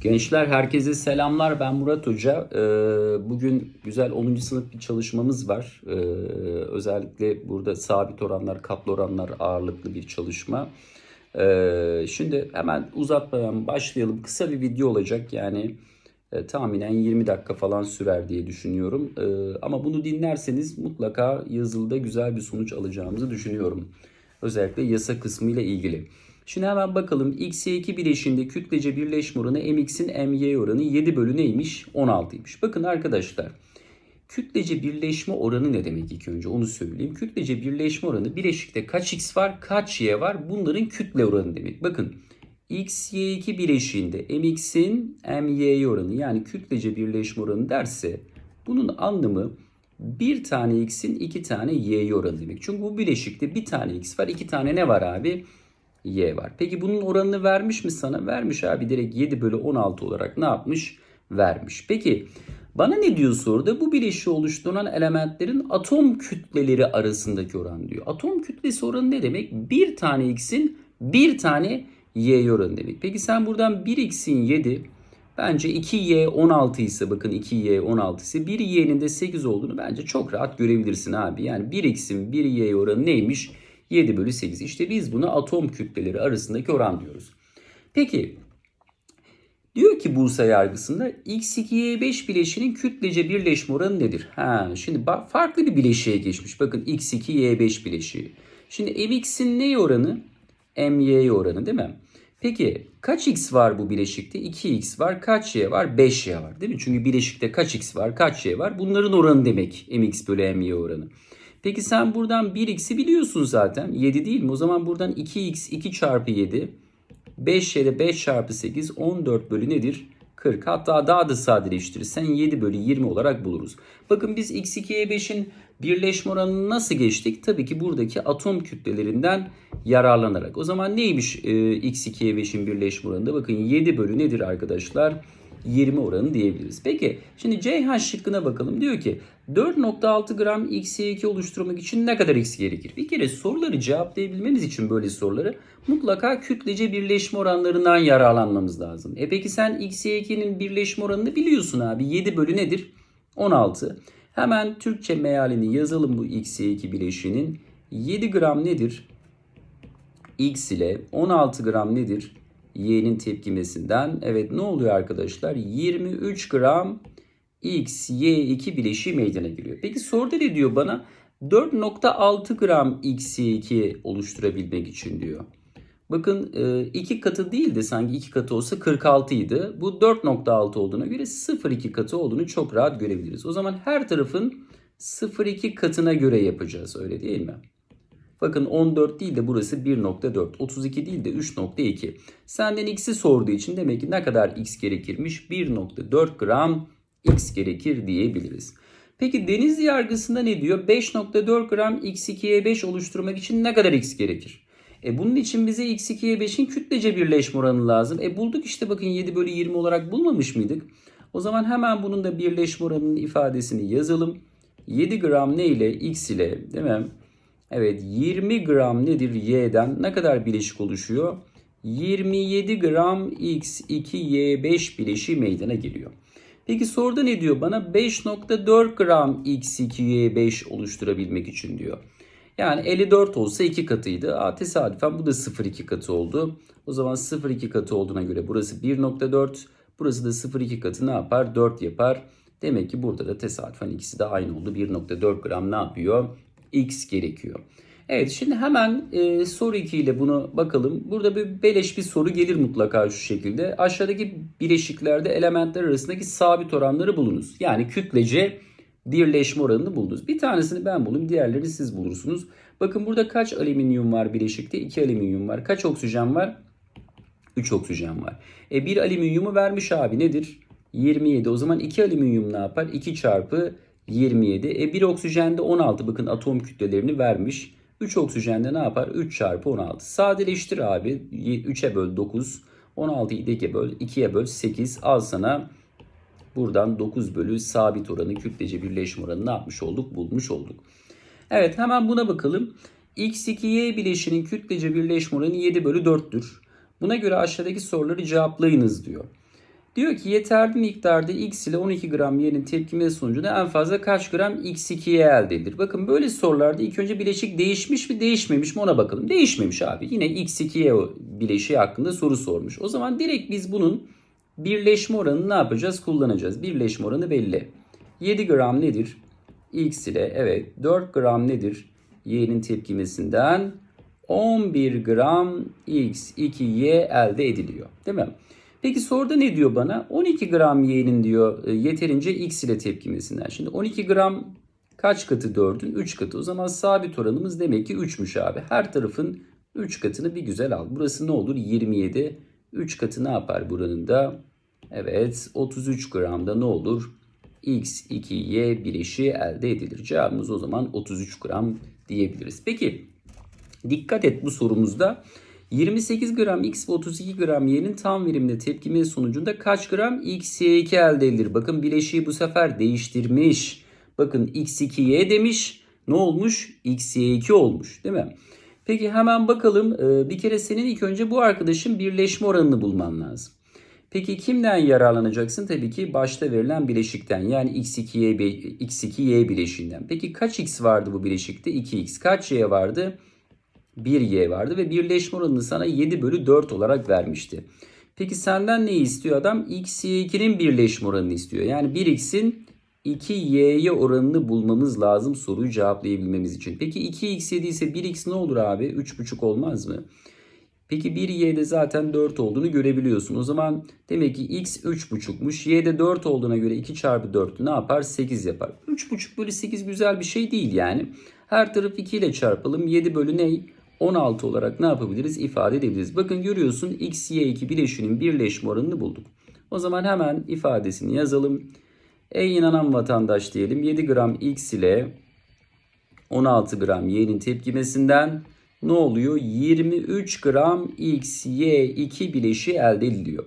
Gençler herkese selamlar. Ben Murat Hoca. Ee, Bugün güzel 10. sınıf bir çalışmamız var. Ee, Özellikle burada sabit oranlar, katlı oranlar ağırlıklı bir çalışma. Ee, Şimdi hemen uzatmadan başlayalım. Kısa bir video olacak. Yani e, tahminen 20 dakika falan sürer diye düşünüyorum. Ama bunu dinlerseniz mutlaka yazılıda güzel bir sonuç alacağımızı düşünüyorum. Özellikle yasa kısmı ile ilgili. Şimdi hemen bakalım XY2 bileşiğinde kütlece birleşme oranı MX'in MY oranı 7 bölü neymiş? 16'ymış. Bakın arkadaşlar kütlece birleşme oranı ne demek ilk önce onu söyleyeyim. Kütlece birleşme oranı bileşikte kaç X var kaç Y var bunların kütle oranı demek. Bakın XY2 bileşiğinde MX'in MY oranı yani kütlece birleşme oranı derse bunun anlamı bir tane X'in iki tane Y oranı demek. Çünkü bu bileşikte bir tane X var iki tane ne var abi? Y var. Peki bunun oranını vermiş mi sana? Vermiş abi direkt 7 bölü 16 olarak ne yapmış? Vermiş. Peki bana ne diyor soruda? Bu bileşiği oluşturan elementlerin atom kütleleri arasındaki oran diyor. Atom kütlesi oranı ne demek? Bir tane X'in bir tane Y oranı demek. Peki sen buradan 1X'in 7 bence 2Y 16 ise bakın 2Y 16 ise 1Y'nin de 8 olduğunu bence çok rahat görebilirsin abi. Yani 1X'in 1Y oranı neymiş? 7 bölü 8. İşte biz buna atom kütleleri arasındaki oran diyoruz. Peki diyor ki Bursa yargısında X2Y5 bileşinin kütlece birleşme oranı nedir? Ha, şimdi farklı bir bileşiğe geçmiş. Bakın X2Y5 bileşiği. Şimdi MX'in ne oranı? MY oranı değil mi? Peki kaç X var bu bileşikte? 2X var. Kaç Y var? 5Y var değil mi? Çünkü bileşikte kaç X var? Kaç Y var? Bunların oranı demek. MX bölü MY oranı. Peki sen buradan 1x'i biliyorsun zaten. 7 değil mi? O zaman buradan 2x 2 çarpı 7. 5 yere 5 çarpı 8 14 bölü nedir? 40. Hatta daha da sadeleştirirsen 7 bölü 20 olarak buluruz. Bakın biz x2'ye 5'in birleşme oranını nasıl geçtik? Tabii ki buradaki atom kütlelerinden yararlanarak. O zaman neymiş e, x2'ye 5'in birleşme oranında? Bakın 7 bölü nedir arkadaşlar? 20 oranı diyebiliriz. Peki şimdi CH şıkkına bakalım. Diyor ki 4.6 gram XY2 oluşturmak için ne kadar X gerekir? Bir kere soruları cevaplayabilmemiz için böyle soruları mutlaka kütlece birleşme oranlarından yararlanmamız lazım. E peki sen XY2'nin birleşme oranını biliyorsun abi. 7 bölü nedir? 16. Hemen Türkçe mealini yazalım bu XY2 bileşiğinin. 7 gram nedir? X ile 16 gram nedir? Y'nin tepkimesinden. Evet ne oluyor arkadaşlar? 23 gram X, Y2 bileşiği meydana geliyor. Peki soruda ne diyor bana? 4.6 gram X, Y2 oluşturabilmek için diyor. Bakın iki katı değil de sanki iki katı olsa 46 idi. Bu 4.6 olduğuna göre 0.2 katı olduğunu çok rahat görebiliriz. O zaman her tarafın 0.2 katına göre yapacağız öyle değil mi? Bakın 14 değil de burası 1.4. 32 değil de 3.2. Senden x'i sorduğu için demek ki ne kadar x gerekirmiş? 1.4 gram x gerekir diyebiliriz. Peki deniz yargısında ne diyor? 5.4 gram x2'ye 5 oluşturmak için ne kadar x gerekir? E bunun için bize x2'ye 5'in kütlece birleşme oranı lazım. E bulduk işte bakın 7 bölü 20 olarak bulmamış mıydık? O zaman hemen bunun da birleşme oranının ifadesini yazalım. 7 gram ne ile x ile değil mi? Evet 20 gram nedir y'den ne kadar bileşik oluşuyor? 27 gram x2y5 bileşiği meydana geliyor. Peki soruda ne diyor bana? 5.4 gram x2y5 oluşturabilmek için diyor. Yani 54 olsa 2 katıydı. Aa, tesadüfen bu da 0,2 katı oldu. O zaman 0,2 katı olduğuna göre burası 1.4. Burası da 0,2 katı ne yapar? 4 yapar. Demek ki burada da tesadüfen ikisi de aynı oldu. 1.4 gram ne yapıyor? X gerekiyor. Evet şimdi hemen e, soru 2 ile bunu bakalım. Burada bir beleş bir soru gelir mutlaka şu şekilde. Aşağıdaki bileşiklerde elementler arasındaki sabit oranları bulunuz. Yani kütlece birleşme oranını buldunuz. Bir tanesini ben bulayım, diğerlerini siz bulursunuz. Bakın burada kaç alüminyum var bileşikte? 2 alüminyum var. Kaç oksijen var? 3 oksijen var. E bir alüminyumu vermiş abi nedir? 27. O zaman 2 alüminyum ne yapar? 2 çarpı 27. E bir oksijende 16. Bakın atom kütlelerini vermiş. 3 oksijende ne yapar? 3 çarpı 16. Sadeleştir abi. 3'e böl 9. 16'yı 2'ye böl. 2'ye böl 8. Al sana buradan 9 bölü sabit oranı kütlece birleşme oranı ne yapmış olduk? Bulmuş olduk. Evet hemen buna bakalım. X2Y bileşinin kütlece birleşme oranı 7 bölü 4'tür. Buna göre aşağıdaki soruları cevaplayınız diyor. Diyor ki yeterli miktarda x ile 12 gram y'nin tepkimesi sonucunda en fazla kaç gram x2'ye elde edilir? Bakın böyle sorularda ilk önce bileşik değişmiş mi değişmemiş mi ona bakalım. Değişmemiş abi. Yine x2'ye bileşiği hakkında soru sormuş. O zaman direkt biz bunun birleşme oranını ne yapacağız? Kullanacağız. Birleşme oranı belli. 7 gram nedir? X ile evet 4 gram nedir? Y'nin tepkimesinden 11 gram X2Y elde ediliyor. Değil mi? Peki soruda ne diyor bana? 12 gram Y'nin diyor e, yeterince X ile tepkimesinden. Şimdi 12 gram kaç katı 4'ün? 3 katı. O zaman sabit oranımız demek ki 3'müş abi. Her tarafın 3 katını bir güzel al. Burası ne olur? 27. 3 katı ne yapar buranın da? Evet 33 gramda ne olur? X2Y bileşiği elde edilir. Cevabımız o zaman 33 gram diyebiliriz. Peki dikkat et bu sorumuzda 28 gram X ve 32 gram Y'nin tam verimli tepkime sonucunda kaç gram XY2 elde edilir? Bakın bileşiği bu sefer değiştirmiş. Bakın X2Y demiş. Ne olmuş? XY2 olmuş değil mi? Peki hemen bakalım. Ee, Bir kere senin ilk önce bu arkadaşın birleşme oranını bulman lazım. Peki kimden yararlanacaksın? Tabii ki başta verilen bileşikten yani x2y, bi- x2y bileşiğinden. Peki kaç x vardı bu bileşikte? 2x. Kaç y vardı? 1y vardı ve birleşme oranını sana 7 bölü 4 olarak vermişti. Peki senden neyi istiyor adam? x, y2'nin birleşme oranını istiyor. Yani 1x'in 2y'ye oranını bulmamız lazım soruyu cevaplayabilmemiz için. Peki 2x 7 ise 1x ne olur abi? 3,5 olmaz mı? Peki 1 y'de zaten 4 olduğunu görebiliyorsun. O zaman demek ki x 3,5'muş. y'de 4 olduğuna göre 2 çarpı 4 ne yapar? 8 yapar. 3,5 bölü 8 güzel bir şey değil yani. Her taraf 2 ile çarpalım. 7 bölü ne? 16 olarak ne yapabiliriz? İfade edebiliriz. Bakın görüyorsun x, y2 bileşiğinin birleşme oranını bulduk. O zaman hemen ifadesini yazalım. Ey inanan vatandaş diyelim 7 gram x ile 16 gram y'nin tepkimesinden ne oluyor? 23 gram x, y, 2 bileşiği elde ediliyor.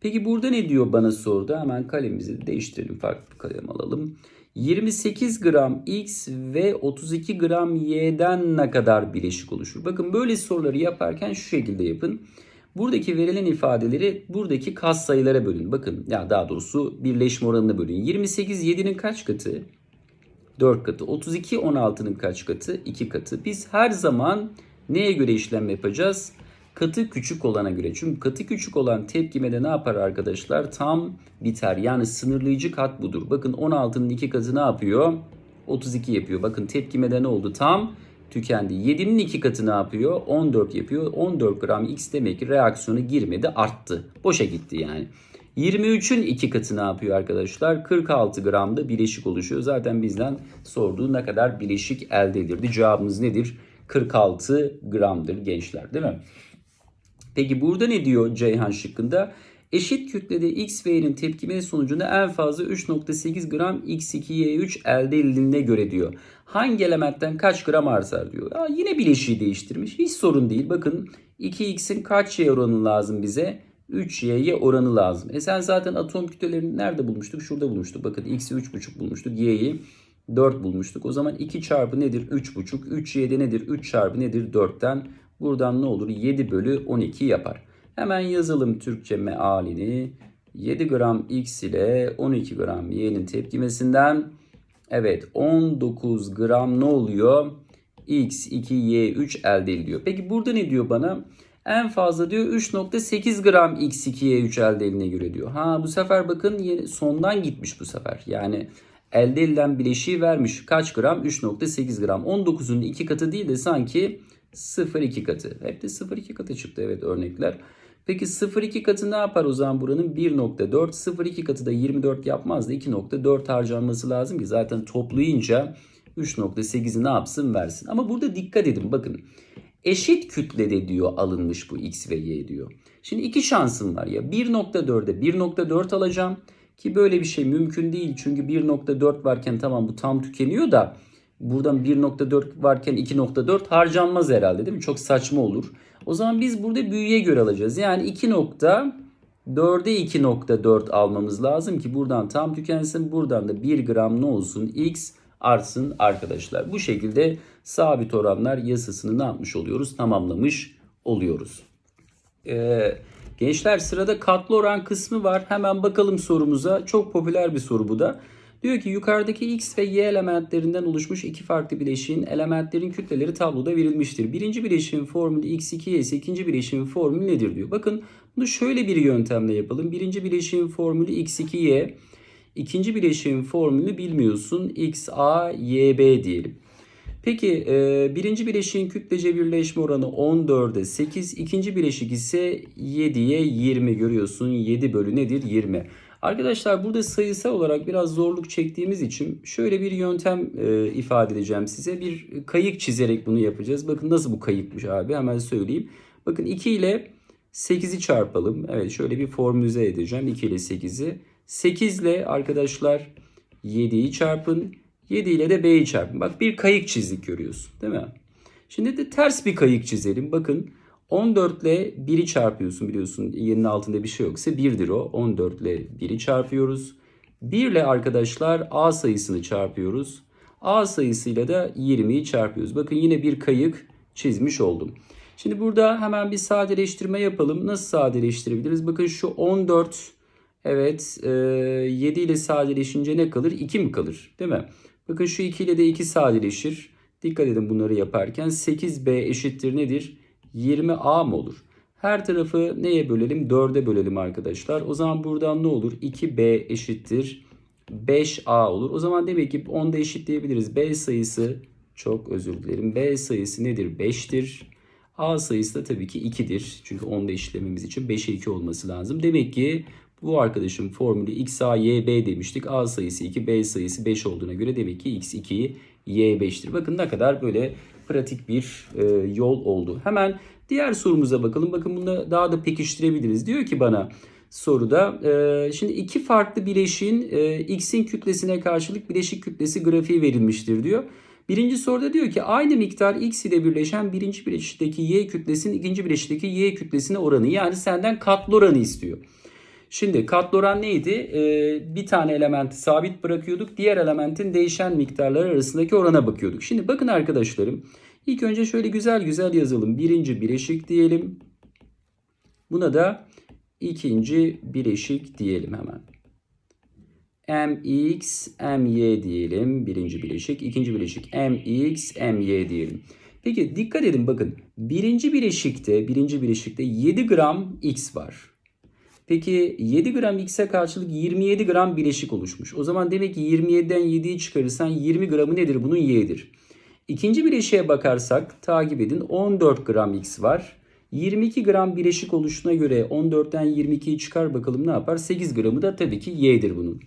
Peki burada ne diyor bana soruda? Hemen kalemimizi de değiştirelim. Farklı kalem alalım. 28 gram x ve 32 gram y'den ne kadar bileşik oluşur? Bakın böyle soruları yaparken şu şekilde yapın. Buradaki verilen ifadeleri buradaki kas sayılara bölün. Bakın ya daha doğrusu birleşme oranına bölün. 28 7'nin kaç katı? 4 katı. 32 16'nın kaç katı? 2 katı. Biz her zaman neye göre işlem yapacağız? Katı küçük olana göre. Çünkü katı küçük olan tepkimede ne yapar arkadaşlar? Tam biter. Yani sınırlayıcı kat budur. Bakın 16'nın 2 katı ne yapıyor? 32 yapıyor. Bakın tepkimede ne oldu? Tam tükendi. 7'nin 2 katı ne yapıyor? 14 yapıyor. 14 gram X demek ki reaksiyonu girmedi arttı. Boşa gitti yani. 23'ün 2 katı ne yapıyor arkadaşlar? 46 gramda bileşik oluşuyor. Zaten bizden sorduğu ne kadar bileşik elde edildi. Cevabımız nedir? 46 gramdır gençler değil mi? Peki burada ne diyor Ceyhan şıkkında? Eşit kütlede X ve Y'nin tepkimesi sonucunda en fazla 3.8 gram X2Y3 elde edildiğine göre diyor. Hangi elementten kaç gram artar diyor. Aa, yine bileşiği değiştirmiş. Hiç sorun değil. Bakın 2X'in kaç Y oranı lazım bize? 3Y'ye oranı lazım. E sen zaten atom kütlelerini nerede bulmuştuk? Şurada bulmuştuk. Bakın X'i 3.5 bulmuştuk. Y'yi 4 bulmuştuk. O zaman 2 çarpı nedir? 3.5. 3Y'de nedir? 3 çarpı nedir? 4'ten. Buradan ne olur? 7 bölü 12 yapar. Hemen yazalım Türkçe mealini. 7 gram X ile 12 gram Y'nin tepkimesinden evet 19 gram ne oluyor? X, 2, Y, 3 elde ediliyor. Peki burada ne diyor bana? En fazla diyor 3.8 gram X2, Y3 elde ediline göre diyor. Ha bu sefer bakın sondan gitmiş bu sefer. Yani elde edilen bileşiği vermiş. Kaç gram? 3.8 gram. 19'un 2 katı değil de sanki 0.2 katı. Hep de 0.2 katı çıktı evet örnekler. Peki 0.2 katı ne yapar o zaman buranın? 1.4. 0.2 katı da 24 yapmaz da 2.4 harcanması lazım ki zaten toplayınca 3.8'i ne yapsın versin. Ama burada dikkat edin bakın. Eşit kütlede diyor alınmış bu x ve y diyor. Şimdi iki şansım var ya 1.4'e 1.4 alacağım ki böyle bir şey mümkün değil. Çünkü 1.4 varken tamam bu tam tükeniyor da buradan 1.4 varken 2.4 harcanmaz herhalde değil mi? Çok saçma olur. O zaman biz burada büyüye göre alacağız. Yani 2.4'e 2.4 almamız lazım ki buradan tam tükensin. Buradan da 1 gram ne olsun? X artsın arkadaşlar. Bu şekilde sabit oranlar yasasını ne yapmış oluyoruz? Tamamlamış oluyoruz. Ee, Gençler sırada katlı oran kısmı var. Hemen bakalım sorumuza. Çok popüler bir soru bu da. Diyor ki yukarıdaki x ve y elementlerinden oluşmuş iki farklı bileşiğin elementlerin kütleleri tabloda verilmiştir. Birinci bileşiğin formülü x2y ise ikinci bileşiğin formülü nedir diyor. Bakın bunu şöyle bir yöntemle yapalım. Birinci bileşiğin formülü x2y. İkinci bileşiğin formülünü bilmiyorsun. xa, yb diyelim. Peki e, birinci bileşiğin kütlece birleşme oranı 14'e 8. ikinci bileşik ise 7'ye 20 görüyorsun. 7 bölü nedir? 20. Arkadaşlar burada sayısal olarak biraz zorluk çektiğimiz için şöyle bir yöntem e, ifade edeceğim size. Bir kayık çizerek bunu yapacağız. Bakın nasıl bu kayıkmış abi hemen söyleyeyim. Bakın 2 ile 8'i çarpalım. Evet şöyle bir formülize edeceğim 2 ile 8'i. 8 ile arkadaşlar 7'yi çarpın. 7 ile de B'yi çarpın. Bak bir kayık çizdik görüyorsun değil mi? Şimdi de ters bir kayık çizelim. Bakın 14 ile 1'i çarpıyorsun biliyorsun. Yerinin altında bir şey yoksa 1'dir o. 14 ile 1'i çarpıyoruz. 1 ile arkadaşlar A sayısını çarpıyoruz. A sayısıyla da 20'yi çarpıyoruz. Bakın yine bir kayık çizmiş oldum. Şimdi burada hemen bir sadeleştirme yapalım. Nasıl sadeleştirebiliriz? Bakın şu 14 evet e, 7 ile sadeleşince ne kalır? 2 mi kalır? Değil mi? Bakın şu 2 ile de 2 sadeleşir. Dikkat edin bunları yaparken 8b eşittir nedir? 20a mı olur? Her tarafı neye bölelim? 4'e bölelim arkadaşlar. O zaman buradan ne olur? 2b eşittir 5a olur. O zaman demek ki 10'da eşitleyebiliriz. b sayısı çok özür dilerim. b sayısı nedir? 5'tir. a sayısı da tabii ki 2'dir. Çünkü 10'da eşitlememiz için 5'e 2 olması lazım. Demek ki bu arkadaşın formülü x a y b demiştik. A sayısı 2, B sayısı 5 olduğuna göre demek ki x 2, y 5'tir. Bakın ne kadar böyle pratik bir e, yol oldu. Hemen diğer sorumuza bakalım. Bakın bunu daha da pekiştirebiliriz. Diyor ki bana soruda e, şimdi iki farklı bileşiğin e, x'in kütlesine karşılık bileşik kütlesi grafiği verilmiştir diyor. Birinci soruda diyor ki aynı miktar x ile birleşen birinci bileşikteki y kütlesinin ikinci bileşikteki y kütlesine oranı. Yani senden katlı oranı istiyor. Şimdi katlı oran neydi? Ee, bir tane elementi sabit bırakıyorduk. Diğer elementin değişen miktarları arasındaki orana bakıyorduk. Şimdi bakın arkadaşlarım. İlk önce şöyle güzel güzel yazalım. Birinci bileşik diyelim. Buna da ikinci bileşik diyelim hemen. mx, my diyelim. Birinci bileşik. ikinci bileşik mx, my diyelim. Peki dikkat edin bakın. Birinci bileşikte, birinci bileşikte 7 gram x var. Peki 7 gram x'e karşılık 27 gram bileşik oluşmuş. O zaman demek ki 27'den 7'yi çıkarırsan 20 gramı nedir? Bunun y'dir. İkinci bileşiğe bakarsak takip edin 14 gram x var. 22 gram bileşik oluşuna göre 14'ten 22'yi çıkar bakalım ne yapar? 8 gramı da tabii ki y'dir bunun.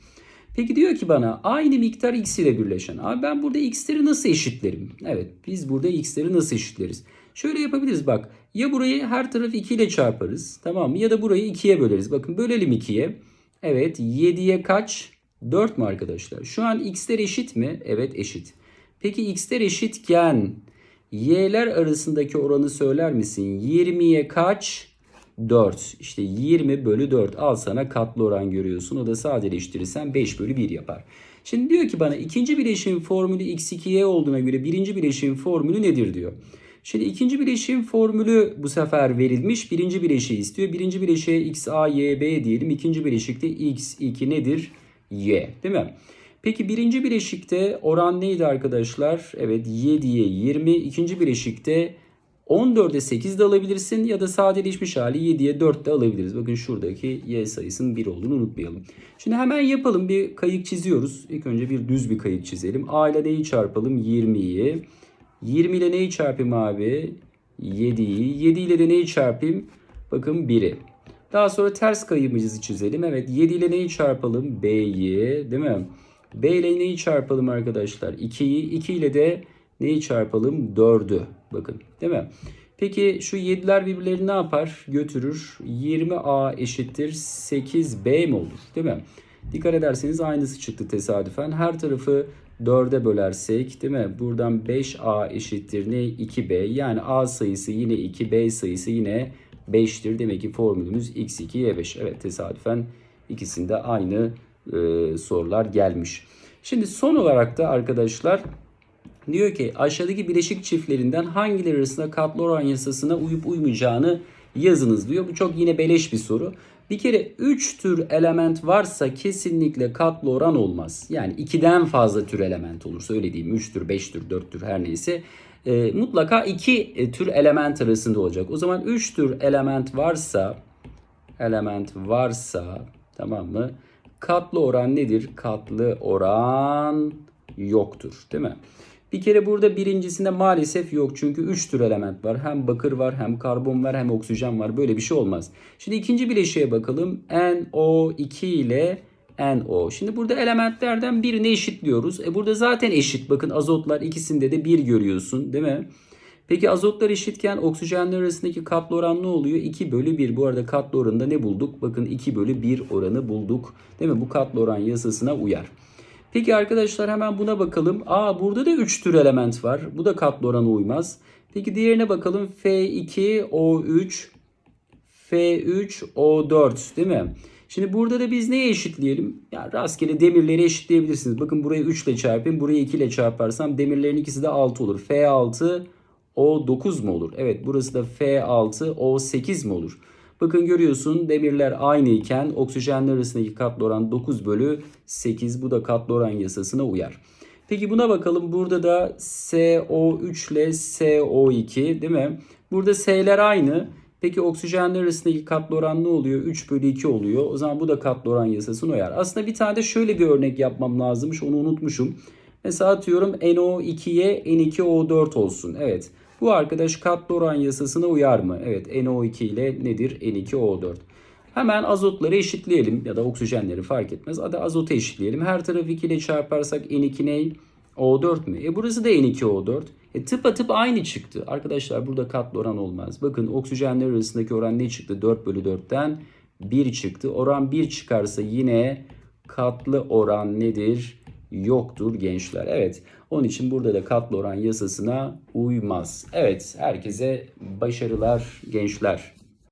Peki diyor ki bana aynı miktar x ile birleşen. Abi ben burada x'leri nasıl eşitlerim? Evet biz burada x'leri nasıl eşitleriz? Şöyle yapabiliriz bak. Ya burayı her tarafı 2 ile çarparız. Tamam mı? Ya da burayı 2'ye böleriz. Bakın bölelim 2'ye. Evet 7'ye kaç? 4 mü arkadaşlar? Şu an x'ler eşit mi? Evet eşit. Peki x'ler eşitken y'ler arasındaki oranı söyler misin? 20'ye kaç? 4. İşte 20 bölü 4. Al sana katlı oran görüyorsun. O da sadeleştirirsen 5 bölü 1 yapar. Şimdi diyor ki bana ikinci bileşiğin formülü x2y olduğuna göre birinci bileşiğin formülü nedir diyor. Şimdi ikinci bileşiğin formülü bu sefer verilmiş. Birinci bileşiği istiyor. Birinci bileşiğe x, a, y, b diyelim. İkinci bileşikte x, 2 nedir? y. Değil mi? Peki birinci bileşikte oran neydi arkadaşlar? Evet 7'ye 20. İkinci bileşikte 14'e 8 de alabilirsin ya da sadeleşmiş hali 7'ye 4 de alabiliriz. Bakın şuradaki y sayısının 1 olduğunu unutmayalım. Şimdi hemen yapalım bir kayık çiziyoruz. İlk önce bir düz bir kayık çizelim. A ile neyi çarpalım? 20'yi. 20 ile neyi çarpayım abi? 7'yi. 7 ile de neyi çarpayım? Bakın 1'i. Daha sonra ters kayığımızı çizelim. Evet 7 ile neyi çarpalım? B'yi değil mi? B ile neyi çarpalım arkadaşlar? 2'yi. 2 ile de neyi çarpalım? 4'ü. Bakın değil mi? Peki şu 7'ler birbirlerini ne yapar? Götürür. 20A eşittir 8B mi olur? Değil mi? Dikkat ederseniz aynısı çıktı tesadüfen. Her tarafı 4'e bölersek değil mi? Buradan 5A eşittir ne? 2B. Yani A sayısı yine 2, B sayısı yine 5'tir. Demek ki formülümüz x2, y5. Evet tesadüfen ikisinde aynı e, sorular gelmiş. Şimdi son olarak da arkadaşlar diyor ki aşağıdaki bileşik çiftlerinden hangileri arasında katlı oran yasasına uyup uymayacağını yazınız diyor. Bu çok yine beleş bir soru. Bir kere 3 tür element varsa kesinlikle katlı oran olmaz. Yani 2'den fazla tür element olursa öyle diyeyim 3 tür, 5 tür, 4 tür her neyse e, mutlaka 2 tür element arasında olacak. O zaman 3 tür element varsa element varsa tamam mı? Katlı oran nedir? Katlı oran yoktur değil mi? Bir kere burada birincisinde maalesef yok. Çünkü 3 tür element var. Hem bakır var, hem karbon var, hem oksijen var. Böyle bir şey olmaz. Şimdi ikinci bileşiğe bakalım. NO2 ile NO. Şimdi burada elementlerden birini eşitliyoruz. E burada zaten eşit. Bakın azotlar ikisinde de 1 görüyorsun değil mi? Peki azotlar eşitken oksijenler arasındaki katlı oran ne oluyor? 2 bölü 1. Bu arada katlı oranında ne bulduk? Bakın 2 bölü 1 oranı bulduk. Değil mi? Bu katlı oran yasasına uyar. Peki arkadaşlar hemen buna bakalım. Aa burada da 3 tür element var. Bu da katlı orana uymaz. Peki diğerine bakalım. F2O3 F3O4 değil mi? Şimdi burada da biz neye eşitleyelim? Ya rastgele demirleri eşitleyebilirsiniz. Bakın burayı 3 ile çarpayım. Burayı 2 ile çarparsam demirlerin ikisi de 6 olur. F6 O9 mu olur? Evet burası da F6 O8 mi olur? Bakın görüyorsun demirler aynı iken oksijenler arasındaki katlı oran 9 bölü 8. Bu da katlı oran yasasına uyar. Peki buna bakalım. Burada da SO3 ile SO2 değil mi? Burada S'ler aynı. Peki oksijenler arasındaki katlı oran ne oluyor? 3 bölü 2 oluyor. O zaman bu da katlı oran yasasına uyar. Aslında bir tane de şöyle bir örnek yapmam lazımmış. Onu unutmuşum. Mesela atıyorum NO2'ye N2O4 olsun. Evet. Bu arkadaş katlı oran yasasına uyar mı? Evet NO2 ile nedir? N2O4. Hemen azotları eşitleyelim ya da oksijenleri fark etmez. Hadi azotu eşitleyelim. Her tarafı 2 ile çarparsak N2 ne? O4 mü? E burası da N2O4. E tıpatıp aynı çıktı. Arkadaşlar burada katlı oran olmaz. Bakın oksijenler arasındaki oran ne çıktı? 4 bölü 4'ten 1 çıktı. Oran 1 çıkarsa yine katlı oran nedir? Yoktur gençler. Evet. Onun için burada da katlı oran yasasına uymaz. Evet. Herkese başarılar gençler.